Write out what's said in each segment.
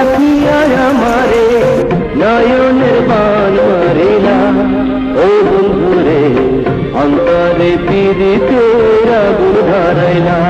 সাথী আয় আমারে নয়নের বান মারে না ও বন্ধুরে অন্তরে পিড়িতে রাগুন ধরাইলা।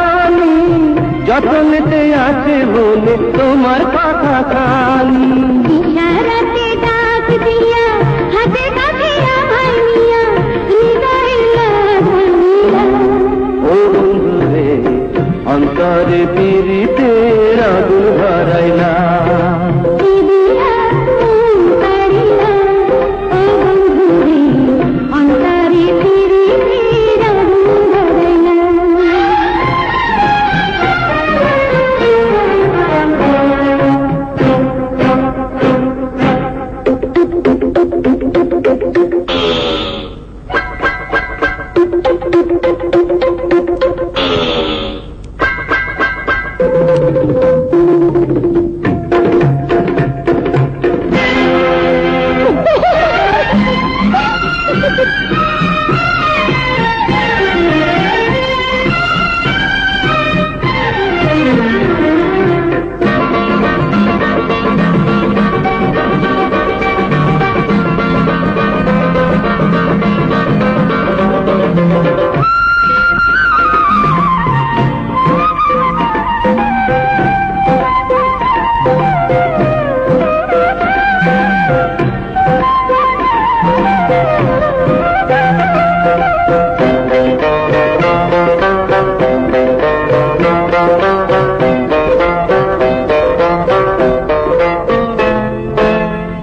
যতনেতে আছে বলে তোমার কথা খানি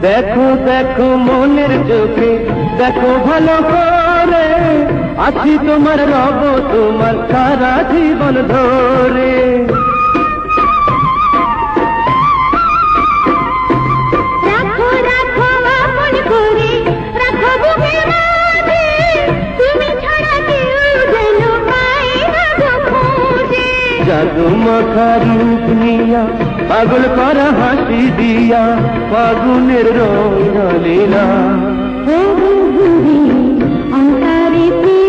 দেখো দেখো মনের চোখে দেখো ভালো করে। আছি তোমার রব তোমার সারা জীবন ধরে। মাখা রূপ নিয়া পাগল করা হাসি দিয়া ফাগুনের রঙ লীলা অন্তরে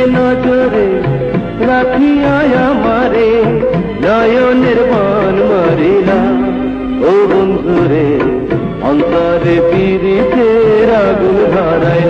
নজরে নজরে রাখিয়া আমারে নয়নের বান মারিলা। ও বন্ধুরে অন্তরে পিড়িতে আগুন ধরাই